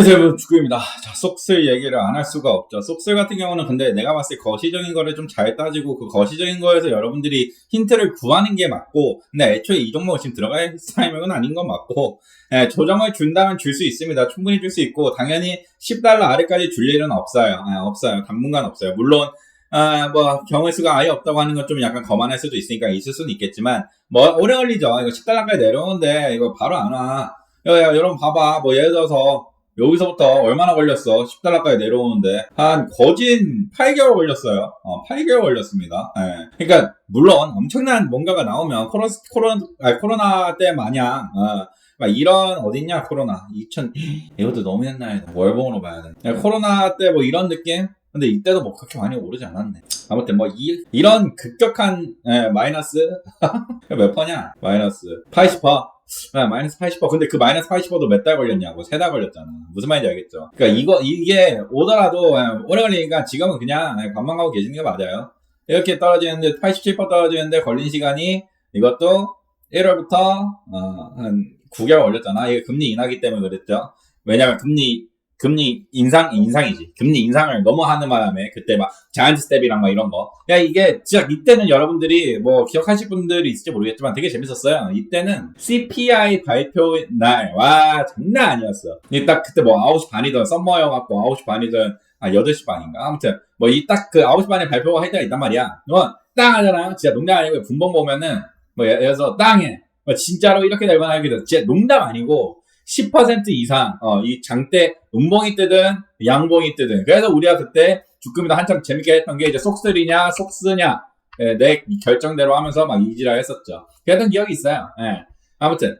안녕하세요 여러분 축구입니다 자 속슬 얘기를 안 할 수가 없죠 속슬 같은 경우는 근데 내가 봤을 때 거시적인 거를 좀 잘 따지고 그 거시적인 거에서 여러분들이 힌트를 구하는 게 맞고 근데 애초에 이 종목은 지금 들어갈 타이밍은 아닌 건 맞고 예, 조정을 준다면 줄 수 있습니다 충분히 줄 수 있고 당연히 10달러 아래까지 줄 일은 없어요 예, 없어요 당분간 없어요 물론 아, 뭐, 경우의 수가 아예 없다고 하는 건 좀 약간 거만할 수도 있으니까 있을 수는 있겠지만, 뭐, 오래 걸리죠. 이거 10달러까지 내려오는데, 이거 바로 안 와. 야, 야, 여러분 봐봐. 뭐, 예를 들어서, 여기서부터 얼마나 걸렸어? 10달러까지 내려오는데 한 거진 8개월 걸렸어요. 어, 8개월 걸렸습니다. 예. 그러니까 물론 엄청난 뭔가가 나오면 코로, 코로나, 아니, 코로나 때 마냥 어, 막 이런 어딨냐 코로나 2000 이것도 너무 옛날에 월봉으로 봐야 돼. 예, 코로나 때 뭐 이런 느낌? 근데 이때도 뭐 그렇게 많이 오르지 않았네. 아무튼 뭐 이, 이런 급격한 예, 마이너스 몇 퍼냐? 마이너스 80퍼. 아, 마이너스 80%. 근데 그 마이너스 80%도 몇 달 걸렸냐고. 세 달 걸렸잖아. 무슨 말인지 알겠죠? 그러니까 이거, 이게 오더라도 예, 오래 걸리니까 지금은 그냥 예, 관만 가고 계시는 게 맞아요. 이렇게 떨어지는데, 87% 떨어지는데 걸린 시간이 이것도 1월부터, 어, 한 9개월 걸렸잖아. 이게 금리 인하기 때문에 그랬죠. 왜냐면 금리 금리 인상 인상이지. 금리 인상을 너무 하는 바람에 그때 막 자이언트 스텝이랑 막 이런 거. 야 이게 진짜 이때는 여러분들이 뭐 기억하실 분들이 있을지 모르겠지만 되게 재밌었어요. 이때는 CPI 발표 날 와 장난 아니었어. 이 딱 그때 뭐 9시 반이든 썸머여 갖고 9시 반이든 아 8시 반인가 아무튼 뭐 이 딱 그 9시 반에 발표가 할 때가 있단 말이야. 뭐땅 하잖아. 진짜 농담 아니고 분봉 보면은 뭐 예를 들어서 땅에 뭐 진짜로 이렇게 될거나 하게 돼. 진짜 농담 아니고 10% 이상 어, 이 장대 음봉이 뜨든 양봉이 뜨든. 그래서 우리가 그때 주금이도 한참 재밌게 했던 게 이제 속쓰리냐 속쓰냐. 예, 내 결정대로 하면서 막 이지라 했었죠. 그랬던 기억이 있어요. 예. 아무튼.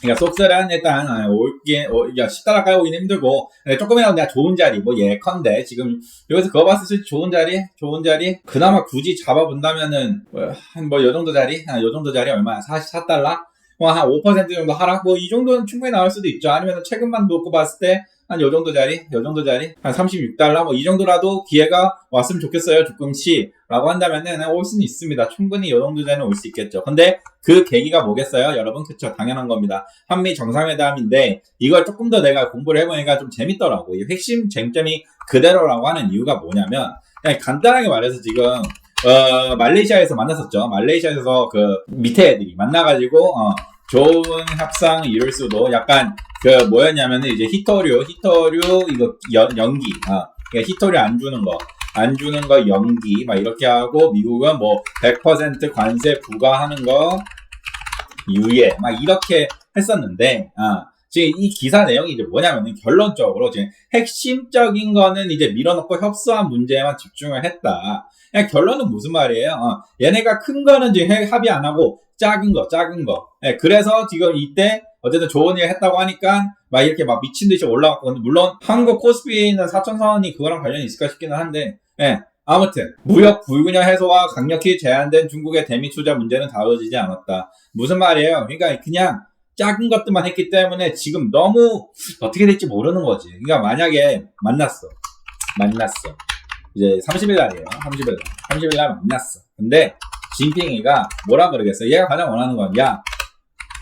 그러니까 속쓰란 일단 아, 올게 어, 10달러 가고 오기는 힘들고. 네, 조금이라도 내가 좋은 자리 뭐 예컨대 지금 여기서 그거 봤을 때 좋은 자리? 좋은 자리? 그나마 굳이 잡아본다면은 뭐, 한뭐 요 정도 자리? 아, 요 정도 자리 얼마야? 44달러? 뭐 한5% 정도 하락 뭐 이 정도는 충분히 나올 수도 있죠. 아니면 최근만 놓고 봤을 때 한 요 정도 자리, 요 정도 자리, 한 36달러 뭐 이 정도라도 기회가 왔으면 좋겠어요. 조금씩 라고 한다면은 올 수는 있습니다. 충분히 요 정도 자리는 올 수 있겠죠. 근데 그 계기가 뭐겠어요, 여러분? 그쵸? 당연한 겁니다. 한미 정상회담인데 이걸 조금 더 내가 공부를 해보니까 좀 재밌더라고. 이 핵심 쟁점이 그대로라고 하는 이유가 뭐냐면 그냥 간단하게 말해서 지금 어, 말레이시아에서 만났었죠. 말레이시아에서 그 밑에 애들이 만나가지고 어, 좋은 협상을 이룰 수도 약간 그 뭐였냐면은 이제 히토류, 히토류 이거 연, 연기, 아, 그러니까 히토류 안 주는 거, 안 주는 거 연기 막 이렇게 하고 미국은 뭐 100% 관세 부과하는 거 유예 막 이렇게 했었는데, 아. 지금 이 기사 내용이 이제 뭐냐면은 결론적으로 지금 핵심적인 거는 이제 밀어넣고 협소한 문제에만 집중을 했다. 그냥 결론은 무슨 말이에요? 어, 얘네가 큰 거는 이제 합의 안 하고 작은 거, 작은 거. 예, 그래서 지금 이때 어쨌든 좋은 일 했다고 하니까 막 이렇게 막 미친 듯이 올라갔고 물론 한국 코스피는 4천선이 그거랑 관련이 있을까 싶기는 한데 예, 아무튼 무역 불균형 해소와 강력히 제한된 중국의 대미 투자 문제는 다뤄지지 않았다. 무슨 말이에요? 그러니까 그냥 작은 것들만 했기 때문에 지금 너무 어떻게 될지 모르는 거지. 그러니까 만약에 만났어. 만났어. 이제 30일 날이에요. 30일 날. 30일 날 만났어. 근데 진핑이가 뭐라 그러겠어? 얘가 가장 원하는 건, 야,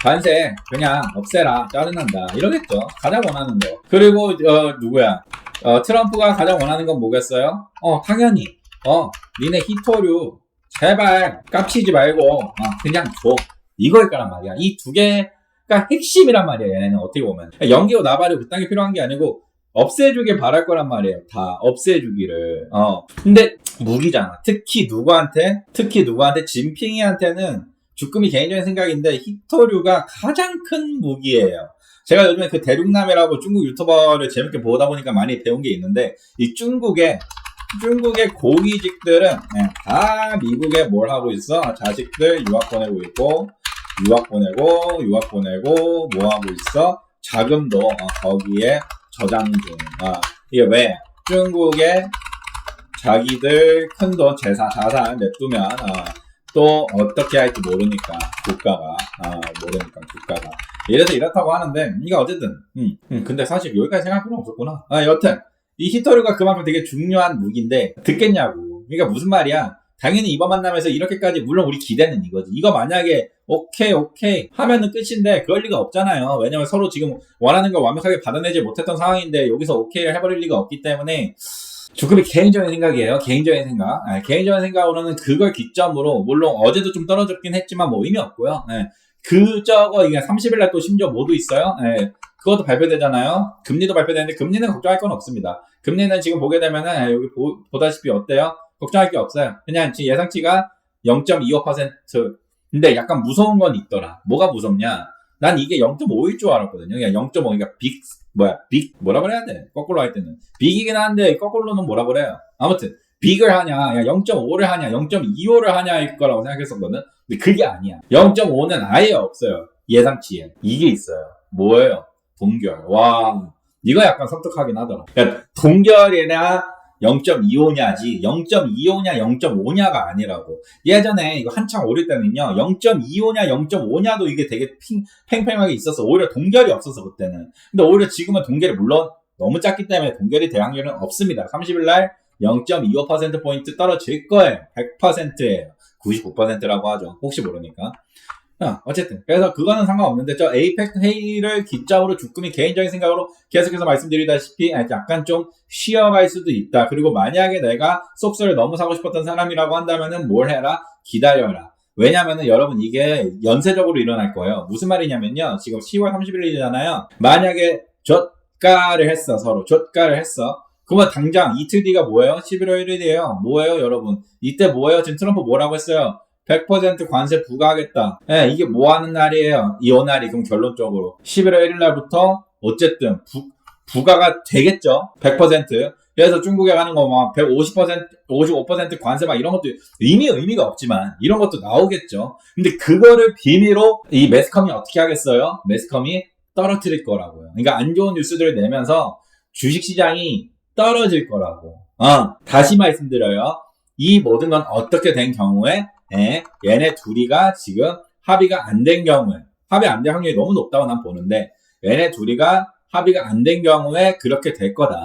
관세 그냥 없애라. 짜증난다. 이러겠죠. 가장 원하는 거. 그리고, 어, 누구야? 어, 트럼프가 가장 원하는 건 뭐겠어요? 어, 당연히. 어, 니네 히토류. 제발 깝치지 말고, 어, 그냥 줘. 이거일 거란 말이야. 이 두 개가 핵심이란 말이야. 얘네는 어떻게 보면. 연기고 나발이 그딴 게 필요한 게 아니고, 없애주길 바랄 거란 말이에요. 다 없애주기를. 어. 근데 무기잖아. 특히 누구한테? 특히 누구한테? 진핑이한테는 주금이 개인적인 생각인데 히토류가 가장 큰 무기예요. 제가 요즘에 그 대륙남이라고 중국 유튜버를 재밌게 보다 보니까 많이 배운 게 있는데 이 중국의 중국의 고위직들은 네, 다 미국에 뭘 하고 있어? 자식들 유학 보내고 있고 유학 보내고 유학 보내고 뭐 하고 있어? 자금도 어, 거기에 저장 중. 아, 이게 왜? 중국에 자기들 큰 돈 재산, 자산 냅두면, 아, 또 어떻게 할지 모르니까, 국가가, 아, 모르니까, 국가가. 이래서 이렇다고 하는데, 이거 어쨌든, 음, 음, 근데 사실 여기까지 생각할 필요 없었구나. 아, 여튼, 이 히토류가 그만큼 되게 중요한 무기인데, 듣겠냐고. 그러니까 무슨 말이야? 당연히 이번 만남에서 이렇게까지, 물론 우리 기대는 이거지. 이거 만약에, 오케이 오케이 하면은 끝인데 그럴 리가 없잖아요. 왜냐면 서로 지금 원하는 걸 완벽하게 받아내지 못했던 상황인데 여기서 오케이를 해버릴 리가 없기 때문에 조금이 개인적인 생각이에요. 개인적인 생각. 네, 개인적인 생각으로는 그걸 기점으로 물론 어제도 좀 떨어졌긴 했지만 뭐 의미 없고요. 네, 그 저거 이게 30일 날 또 심지어 모두 있어요. 네, 그것도 발표되잖아요. 금리도 발표되는데 금리는 걱정할 건 없습니다. 금리는 지금 보게 되면은 네, 여기 보, 보다시피 어때요? 걱정할 게 없어요. 그냥 지금 예상치가 0.25% 근데 약간 무서운 건 있더라. 뭐가 무섭냐? 난 이게 0.5일 줄 알았거든요. 그냥 0.5, 그러니까 빅, 뭐야, 빅, 뭐라 그래야 돼? 거꾸로 할 때는. 빅이긴 한데, 거꾸로는 뭐라 그래요? 아무튼, 빅을 하냐, 0.5를 하냐, 0.25를 하냐일 거라고 생각했었거든. 근데 그게 아니야. 0.5는 아예 없어요. 예상치에. 이게 있어요. 뭐예요? 동결. 와, 이거 약간 섬뜩하긴 하더라. 그러니까 동결이나 0.25냐지 0.25냐 0.5냐가 아니라고. 예전에 이거 한창 오를 때는요 0.25냐 0.5냐도 이게 되게 핑, 팽팽하게 있어서 오히려 동결이 없어서 그때는. 근데 오히려 지금은 동결이 물론 너무 작기 때문에 동결이 될 확률은 없습니다. 30일 날 0.25%포인트 떨어질 거예요. 100%예요. 99%라고 하죠. 혹시 모르니까 어, 어쨌든 그래서 그거는 상관없는데 저 에이펙 회의를 기점으로 주금이 개인적인 생각으로 계속해서 말씀드리다시피 약간 좀 쉬어갈 수도 있다. 그리고 만약에 내가 속수를 너무 사고 싶었던 사람이라고 한다면은 뭘 해라? 기다려라. 왜냐면은 여러분 이게 연쇄적으로 일어날 거예요. 무슨 말이냐면요. 지금 10월 31일이잖아요. 만약에 젓가를 했어 서로 젓가를 했어. 그러면 당장 이틀 뒤가 뭐예요? 11월 1일이에요. 뭐예요 여러분? 이때 뭐예요? 지금 트럼프 뭐라고 했어요? 100% 관세 부과하겠다. 예, 이게 뭐 하는 날이에요? 이 날이 그럼 결론적으로 11월 1일 날부터 어쨌든 부, 부과가 되겠죠. 100%. 그래서 중국에 가는 거 막 150%, 55% 관세 막 이런 것도 의미 의미가 없지만 이런 것도 나오겠죠. 근데 그거를 비밀로 이 매스컴이 어떻게 하겠어요? 매스컴이 떨어뜨릴 거라고요. 그러니까 안 좋은 뉴스들을 내면서 주식 시장이 떨어질 거라고. 어, 다시 말씀드려요. 이 모든 건 어떻게 된 경우에 예, 얘네 둘이가 지금 합의가 안 된 경우에 합의 안 될 확률이 너무 높다고 난 보는데 얘네 둘이가 합의가 안 된 경우에 그렇게 될 거다.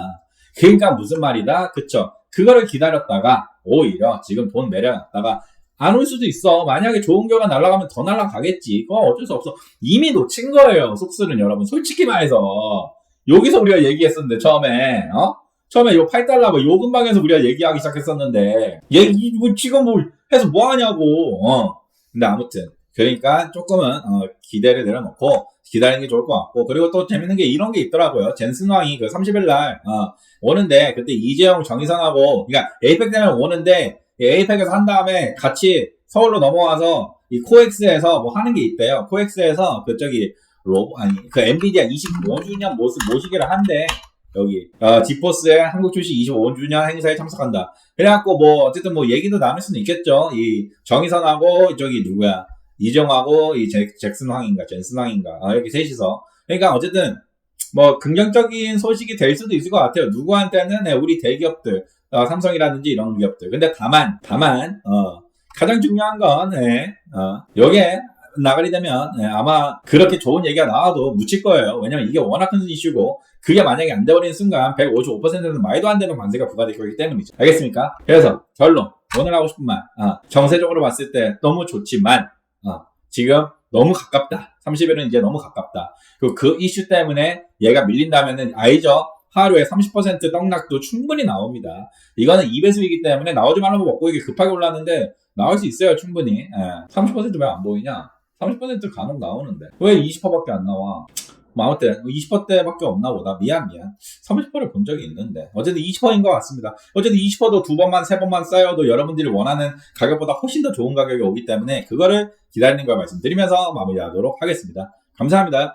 그러니까 무슨 말이다? 그쵸? 그거를 기다렸다가 오히려 지금 돈 내려놨다가 안 올 수도 있어. 만약에 좋은 결과 날아가면 더 날아가겠지. 그건 어쩔 수 없어. 이미 놓친 거예요. 속수는 여러분. 솔직히 말해서. 여기서 우리가 얘기했었는데 처음에 어? 처음에 요 8달러 요 근방에서 우리가 얘기하기 시작했었는데 얘기 뭐 지금 뭐 해서 뭐 하냐고. 어. 근데 아무튼 그러니까 조금은 어, 기대를 내려놓고 기다리는 게 좋을 것 같고 그리고 또 재밌는 게 이런 게 있더라고요. 젠슨 왕이 그 30일 날 어, 오는데 그때 이재용 정의선하고 그러니까 에이펙 되면 오는데 에이펙에서 한 다음에 같이 서울로 넘어와서 이 코엑스에서 뭐 하는 게 있대요. 코엑스에서 그 저기 로 아니 그 엔비디아 25주년 모습 모시기를 한대. 여기 어, 지포스의 한국 출시 25주년 행사에 참석한다. 그래갖고 뭐 어쨌든 뭐 얘기도 나눌 수는 있겠죠. 이 정의선하고 저기 누구야 이정하고 이 잭, 잭슨 황인가 젠슨 황인가 아, 이렇게 셋이서 그러니까 어쨌든 뭐 긍정적인 소식이 될 수도 있을 것 같아요. 누구한테는 네, 우리 대기업들 어, 삼성이라든지 이런 기업들. 근데 다만 다만 어, 가장 중요한 건 네, 어, 여기에 나가리 되면 네, 아마 그렇게 좋은 얘기가 나와도 묻힐 거예요. 왜냐면 이게 워낙 큰 이슈고 그게 만약에 안 돼버리는 순간 155%는 말도 안 되는 관세가 부과될 거기 때문이죠. 알겠습니까? 그래서 결론 오늘 하고 싶은 말 어, 정세적으로 봤을 때 너무 좋지만 어, 지금 너무 가깝다. 30일은 이제 너무 가깝다. 그리고 그 이슈 때문에 얘가 밀린다면은 알죠? 하루에 30% 떡락도 충분히 나옵니다. 이거는 2배수이기 때문에 나오지 말라고 먹고 이게 급하게 올랐는데 나올 수 있어요, 충분히. 예. 30%왜 안 보이냐? 30% 간혹 나오는데. 왜 20%밖에 안 나와? 뭐 아무튼 20%대밖에 없나 보다. 미안 미안. 30%를 본 적이 있는데. 어쨌든 20%인 것 같습니다. 어쨌든 20%도 두 번만 세 번만 쌓여도 여러분들이 원하는 가격보다 훨씬 더 좋은 가격이 오기 때문에 그거를 기다리는 걸 말씀드리면서 마무리하도록 하겠습니다. 감사합니다.